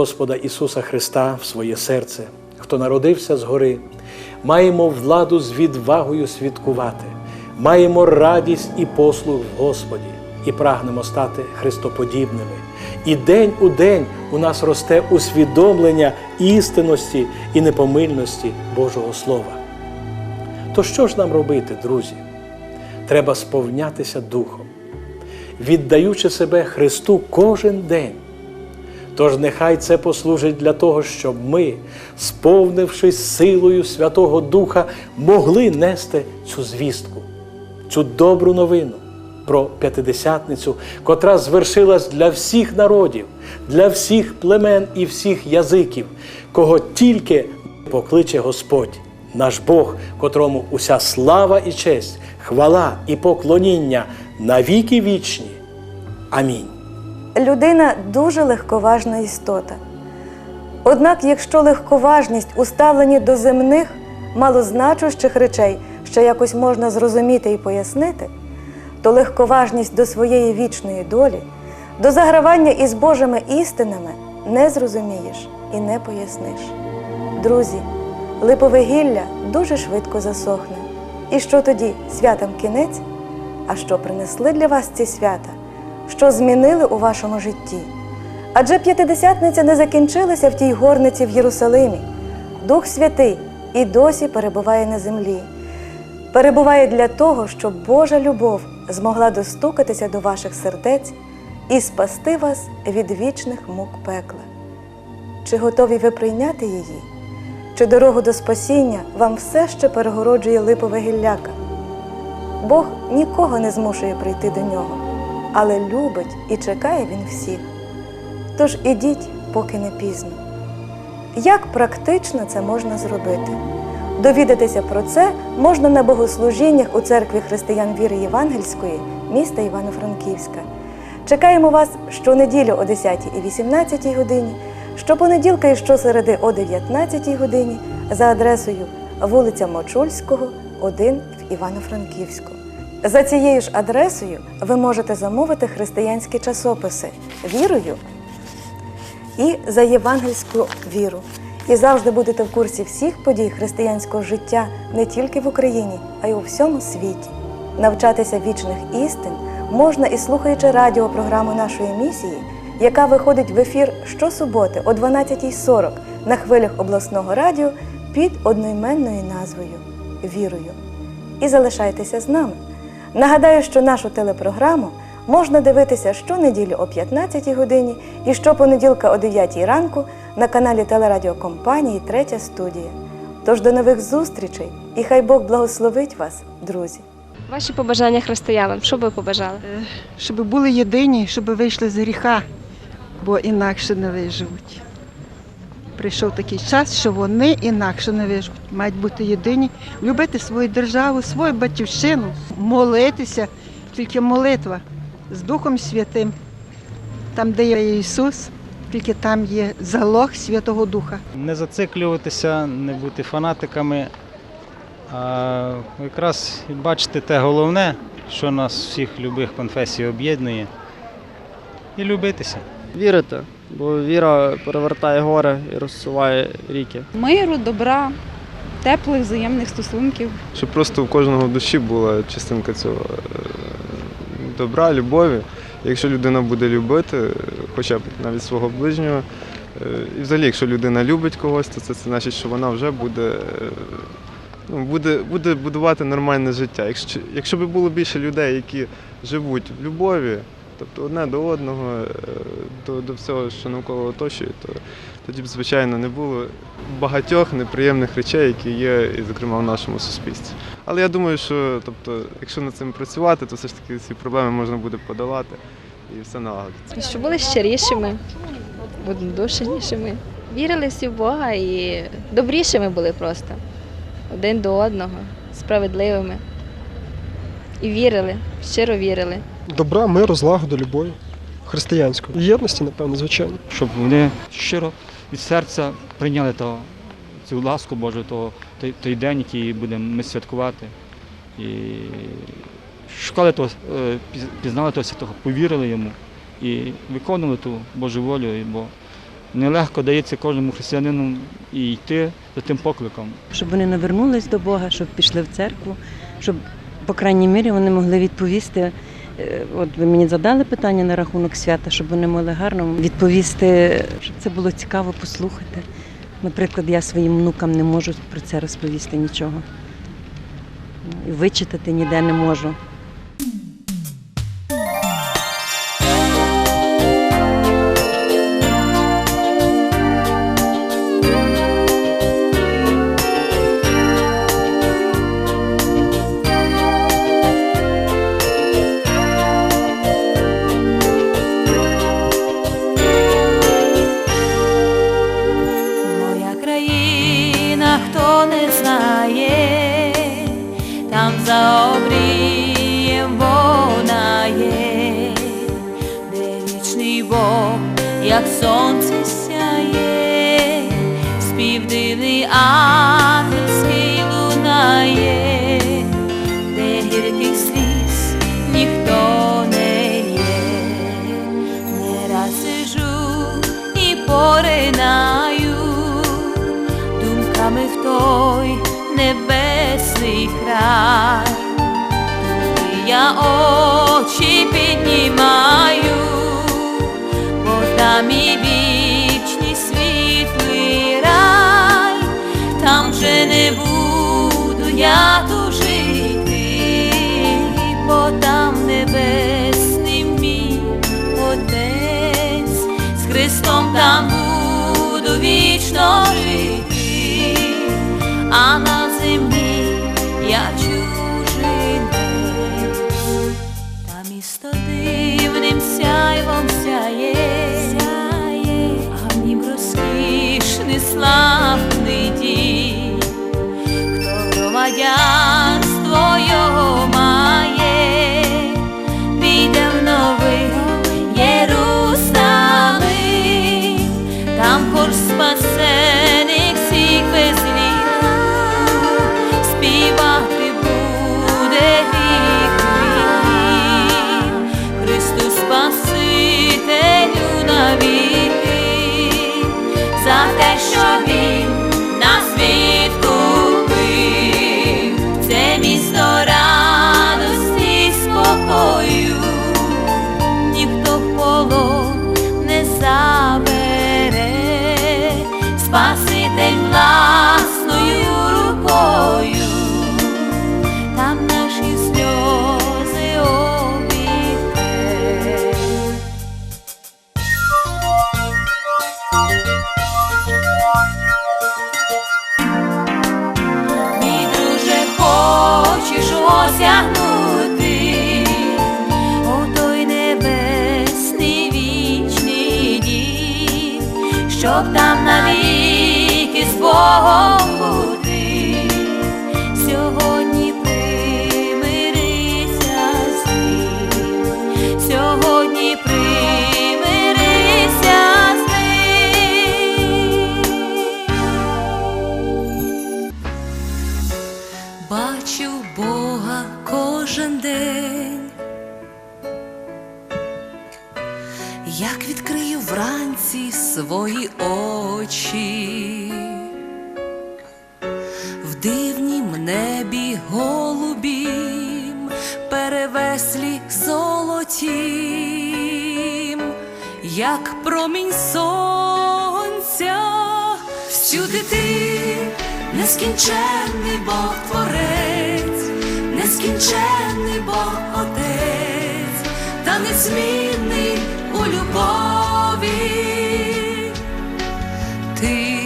Господа Ісуса Христа в своє серце, хто народився згори, маємо владу з відвагою святкувати, маємо радість і послуг в Господі і прагнемо стати Христоподібними. І день у день у нас росте усвідомлення істинності і непомильності Божого Слова. То що ж нам робити, друзі? Треба сповнятися Духом, віддаючи себе Христу кожен день. Тож нехай це послужить для того, щоб ми, сповнившись силою Святого Духа, могли нести цю звістку, цю добру новину про п'ятидесятницю, котра звершилась для всіх народів, для всіх племен і всіх язиків, кого тільки покличе Господь, наш Бог, котрому уся слава і честь, хвала і поклоніння навіки вічні. Амінь. Людина дуже легковажна істота. Однак, якщо легковажність у ставленні до земних, малозначущих речей ще якось можна зрозуміти і пояснити, то легковажність до своєї вічної долі, до загравання із Божими істинами не зрозумієш і не поясниш. Друзі, липове гілля дуже швидко засохне. І що тоді святам кінець? А що принесли для вас ці свята? Що змінили у вашому житті. Адже п'ятидесятниця не закінчилася в тій горниці в Єрусалимі. Дух Святий і досі перебуває на землі. Перебуває для того, щоб Божа любов змогла достукатися до ваших сердець і спасти вас від вічних мук пекла. Чи готові ви прийняти її? Чи дорогу до спасіння вам все ще перегороджує липове гілляка? Бог нікого не змушує прийти до нього але любить і чекає він всіх. Тож ідіть, поки не пізно. Як практично це можна зробити? Довідатися про це можна на богослужіннях у церкві християн віри Євангельської міста Івано-Франківська. Чекаємо вас щонеділю о 10 і 18 годині, щопонеділка і щосереди о 19 годині за адресою вулиця Мочульського, 1 в Івано-Франківську. За цією ж адресою ви можете замовити християнські часописи вірою і за євангельську віру. І завжди будете в курсі всіх подій християнського життя не тільки в Україні, а й у всьому світі. Навчатися вічних істин можна і слухаючи радіопрограму нашої місії, яка виходить в ефір щосуботи о 12.40 на хвилях обласного радіо під одноіменною назвою Вірою. І залишайтеся з нами. Нагадаю, що нашу телепрограму можна дивитися щонеділі о 15 годині і щопонеділка о 9 ранку на каналі телерадіокомпанії Третя студія. Тож до нових зустрічей і хай Бог благословить вас, друзі! Ваші побажання християнам, що б ви побажали? щоб були єдині, щоб вийшли з гріха, бо інакше не виживуть. Прийшов такий час, що вони інакше не виживуть. Мають бути єдині, любити свою державу, свою батьківщину, молитися, тільки молитва з Духом Святим. Там, де є Ісус, тільки там є залог Святого Духа. не зациклюватися, не бути фанатиками, а якраз бачити те головне, що нас всіх любих конфесій об'єднує, і любитися. Вірити, бо віра перевертає гори і розсуває ріки. миру, добра, теплих взаємних стосунків. щоб просто у кожного в душі була частинка цього е, добра, любові. Якщо людина буде любити, е, хоча б навіть свого ближнього, е, і взагалі, якщо людина любить когось, то це, це значить, що вона вже буде, ну, буде, буде будувати нормальне життя. Якщо, якщо б було більше людей, які живуть в любові, тобто одне до одного, е, до, до всього, що навколо оточує, то тоді б, звичайно, не було багатьох неприємних речей, які є, і, зокрема, в нашому суспільстві. Але я думаю, що тобто, якщо над цим працювати, то все ж таки ці проблеми можна буде подолати і все налагодиться. Щоб були щирішими, однодушнішими. Вірили всі в Бога і добрішими були просто один до одного, справедливими. І вірили, щиро вірили. Добра, миру, злагоди, любові. Християнської. Єдності, напевно, звичайно. щоб вони щиро від серця прийняли то, цю ласку Божу, то, той, той день, який будемо ми святкувати. І шукали того, е, піз- пізнали того святого, повірили йому і виконували ту Божу волю, і бо нелегко дається кожному християнину і йти за тим покликом. щоб вони навернулись до Бога, щоб пішли в церкву, щоб, по крайній мірі, вони могли відповісти. Е, От ви мені задали питання на рахунок свята, щоб вони могли гарно відповісти, щоб це було цікаво послухати. Наприклад, я своїм внукам не можу про це розповісти нічого. І Вичитати ніде не можу. Там обрієм вона є, де вічний Бог, як сонце сяє, спів дивний я очі піднімаю, бо там і вічний світлий рай, там вже не буду я тужити, бо там небесний мій Отець, з Христом там буду вічно жити, Спаситель власною рукою, там наші сльози обітре. Мій друже, хочеш осягнути щоб там навіки з Богом бути. Сьогодні примирися з ним, сьогодні примирися з ним. Бачу Бога кожен день, як відкрию вранці свої очі, небі голубім, перевеслі золотім, як промінь сонця, всюди ти нескінченний Бог Творець, нескінченний Бог Отець, та незмінний у любові. Ти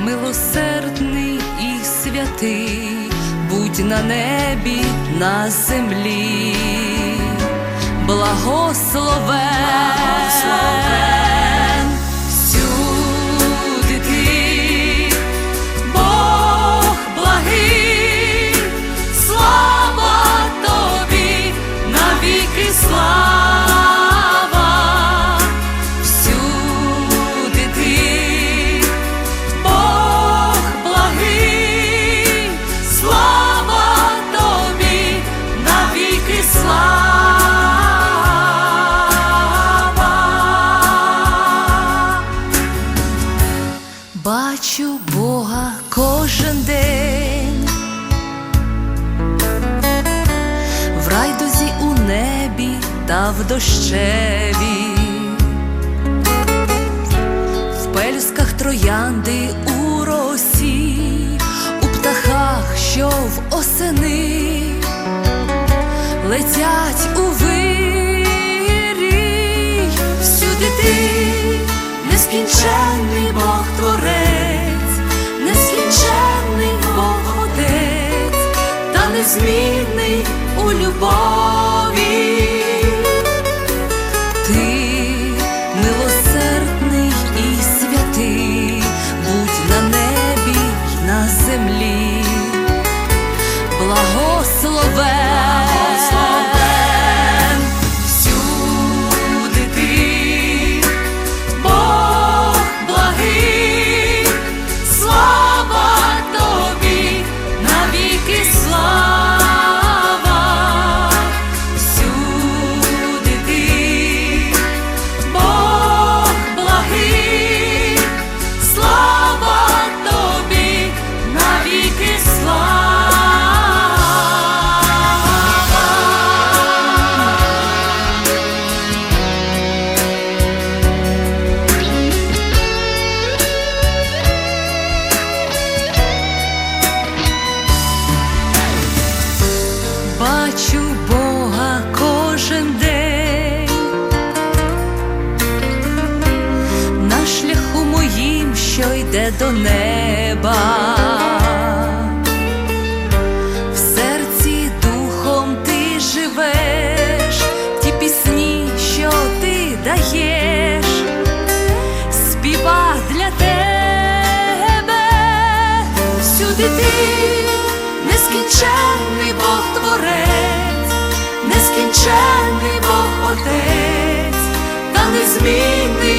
милосердний і святий, будь на небі, на землі, благословен троянди у росі, у птахах, що в осени летять у вирі, всюди ти нескінченний Бог творець, нескінченний Бог отець, та незмінний у любов. Наречений Бог Отець та незмінний.